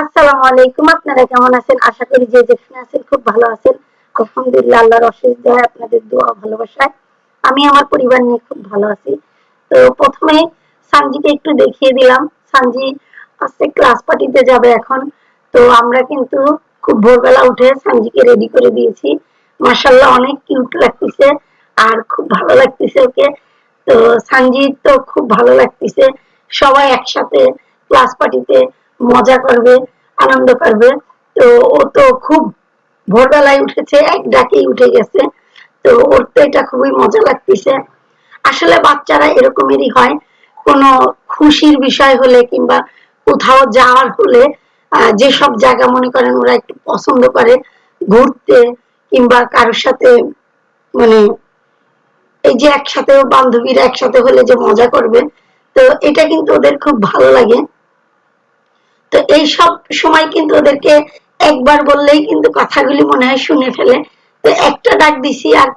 আসসালামু আলাইকুম, আপনারা কেমন আছেন? আশা করি যে যেখানে আছেন খুব ভালো আছেন। আলহামদুলিল্লাহ, আল্লাহর অশেষ আপনাদের দোয়া ভালোবাসায় আমি আমার পরিবার নিয়ে খুব ভালো আছি। তো প্রথমে সানজিকে একটু দেখিয়ে দিলাম। সানজি আজকে ক্লাস পার্টিতে যাবে এখন। তো আমরা কিন্তু খুব ভোরবেলা উঠে সানজিকে রেডি করে দিয়েছি। মাসাল্লাহ অনেক কিউট লাগতেছে আর খুব ভালো লাগতেছে ওকে। তো সানজি তো খুব ভালো লাগতেছে। সবাই একসাথে ক্লাস পার্টিতে মজা করবে, আনন্দ করবে। তো ও তো খুব ভোরবেলায় উঠেছে, এক ডাকেই উঠে গেছে। তো ওর তো এটা খুবই মজা লাগতেছে। আসলে বাচ্চারা এরকমেরই হয়। কোনো খুশির বিষয় হলে কিংবা কোথাও যাওয়ার হলে যেসব জায়গা মনে করেন ওরা একটু পছন্দ করে, ঘুরতে কিংবা কারোর সাথে মানে এই যে একসাথে বান্ধবীরা একসাথে হলে যে মজা করবে, তো এটা কিন্তু ওদের খুব ভালো লাগে। তো এই সব সময় কিন্তু ওদেরকে একবার বললেই কিন্তু কথাগুলি মনে হয় শুনে ফেলে। তো একটা ডাক দিছি আর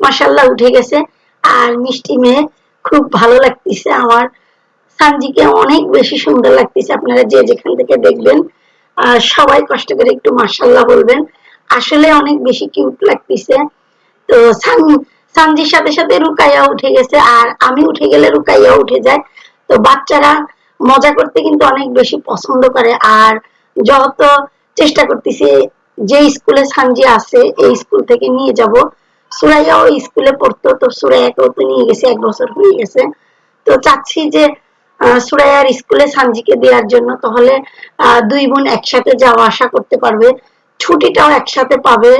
মাসাল্লাহ উঠে গেছে। আর মিষ্টি মেয়ে খুব ভালো লাগতেছে আমার। সানজিকে অনেক বেশি সুন্দর লাগতেছে। আপনারা যে যেখান থেকে দেখবেন আর সবাই কষ্ট করে একটু মাসাল্লাহ বলবেন। আসলে অনেক বেশি কিউট লাগতেছে। তো সানজির সাথে সাথে রুকাইয়া উঠে গেছে। আর আমি উঠে গেলে রুকাইয়া উঠে যায়। তো বাচ্চারা মজা করতে কিন্তু অনেক বেশি পছন্দ করে। আর যত চেষ্টা করতেছি যে স্কুলে সানজি আছে, এই স্কুল থেকে নিয়ে যাব। সুরাইয়া ওই স্কুলে পড়তো, তো সুরাইয়াকেও তো নিয়ে গেছে, এক বছর হয়ে গেছে। তো চাচ্ছি যে সুরাইয়ার স্কুলে সানজিকে দেওয়ার জন্য, তাহলে দুই বোন একসাথে যাওয়া আসা করতে পারবে। ছুটিটাও একসাথে পাবে।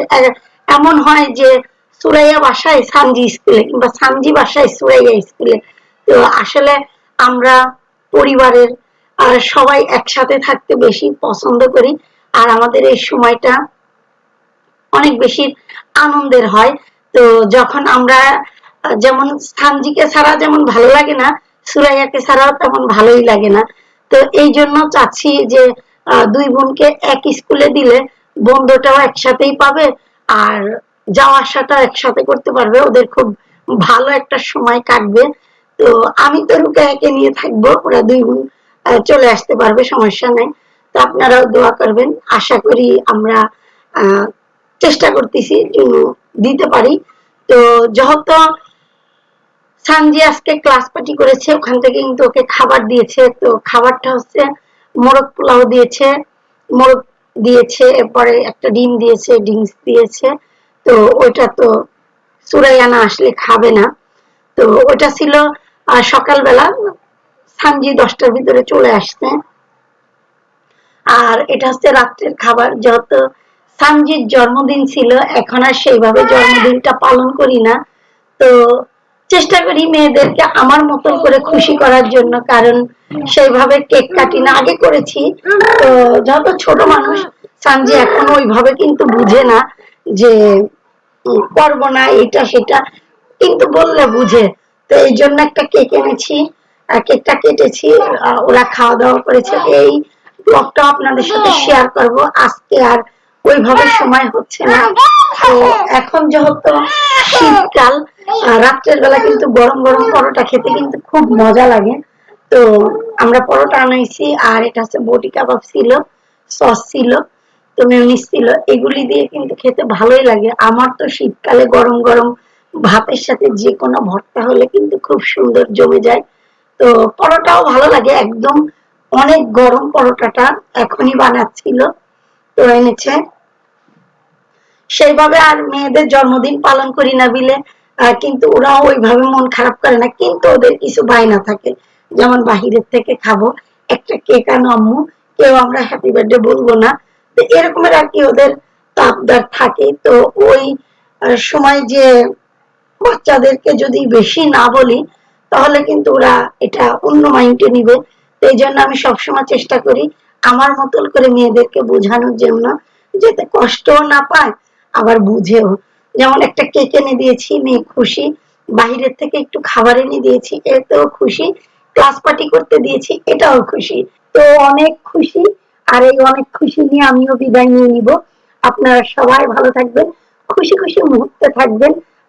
এমন হয় যে, সুরাইয়া বাসায় সানজি স্কুলে কিংবা সানজি বাসায় সুরাইয়া স্কুলে। তো আসলে আমরা পরিবারের সবাই একসাথে থাকতে বেশি পছন্দ করি। আর আমাদের এই সময়টা অনেক বেশি আনন্দের হয়। তো যখন আমরা, যেমন সানজিকে ছাড়া যেমন ভালো লাগে না, সুরাইয়াকে ছাড়াও তেমন ভালোই লাগে না। তো এই জন্য চাচ্ছি যে দুই বোনকে এক স্কুলে দিলে বন্ধুটাও একসাথেই পাবে, আর যাওয়া আসাটা একসাথে করতে পারবে। ওদের খুব ভালো একটা সময় কাটবে। তো আমি তো রুকায়াকে নিয়ে থাকব, ওরা দুই বোন চলে আসতে পারবে, সমস্যা নেই। তো আপনারাও দোয়া করবেন। আশা করি আমরা চেষ্টা করতেছি দিতে পারি। তো যেহেতু সানজি আজকে ক্লাস পার্টি করেছে, ওখান থেকে কিন্তু ওকে খাবার দিয়েছে। তো খাবারটা হচ্ছে মোরগ পোলাও দিয়েছে, মোরগ দিয়েছে, এরপরে একটা ডিম দিয়েছে, ডিমস দিয়েছে। তো ওইটা তো সুরাইয়ানা আসলে খাবে না। তো ওটা ছিল সকালবেলা সানজি দশটার ভিতরে চলে আসছে। আর এটা হচ্ছে রাত্রের খাবার যত সানজির জন্মদিন ছিল, এখন আর সেইভাবে জন্মদিনটা পালন করি না। তো চেষ্টা করি মেয়েদেরকে আমার মতন করে খুশি করার জন্য, কারণ সেইভাবে কেক কাটি না আগে করেছি। তো যত ছোট মানুষ, সানজি এখন ওইভাবে কিন্তু বুঝে না যে করব না এটা সেটা, কিন্তু বললে বুঝে। তো এই জন্য একটা কেক এনেছি কেকটা কেটেছি ওরা খাওয়া দাওয়া করেছে। এই ব্লগটা আপনাদের সাথে শেয়ার করব। আজকে আর ওইভাবে সময় হচ্ছে না। তো এখন যেহেতু শীতকাল রাত্রের বেলা কিন্তু গরম গরম পরোটা খেতে কিন্তু খুব মজা লাগে। তো আমরা পরোটা আনাইছি, আর এটা হচ্ছে বটি কাবাব ছিল, সস ছিল, তো মেয়নিস ছিল। এগুলি দিয়ে কিন্তু খেতে ভালোই লাগে। আমার তো শীতকালে গরম গরম ভাতের সাথে যে কোনো ভর্তা হলে কিন্তু খুব সুন্দর জমে যায়। তো পরোটাও ভালো লাগে। একদম অনেক গরম পরোটাটা এখনই বানাচ্ছিল। তো এনেছে। সেইভাবে আর মেয়েদের জন্মদিন পালন করি না বিলে। কিন্তু ওরা ওইভাবে মন খারাপ করে না। কিন্তু ওদের কিছু বায়না থাকে। যেমন বাহিরের থেকে খাব, একটা কেক আনো আম্মু, কেউ আমরা হ্যাপি বার্থডে বলব না। তো এরকমের আর কি ওদের তাপদার থাকে। তো ওই সময় যে বাচ্চাদেরকে যদি বেশি না বলি, তাহলে কিন্তু ওরা এটা অন্য মাইন্ডে নিবে। এই জন্য আমি সবসময় চেষ্টা করি আমার মতন করে মেয়েদেরকে বোঝানোর জন্য, যাতে কষ্টও না পায়, আবার বুঝেও। যেমন একটা কেক এনে দিয়েছি, মেয়ে খুশি। বাহিরের থেকে একটু খাবার এনে দিয়েছি, এতেও খুশি। ক্লাস পার্টি করতে দিয়েছি, এটাও খুশি। তো অনেক খুশি, আর এই অনেক খুশি নিয়ে আমিও বিদায় নিয়ে নিব। আপনারা সবাই ভালো থাকবেন, খুশি খুশি মুহূর্তে থাকবেন।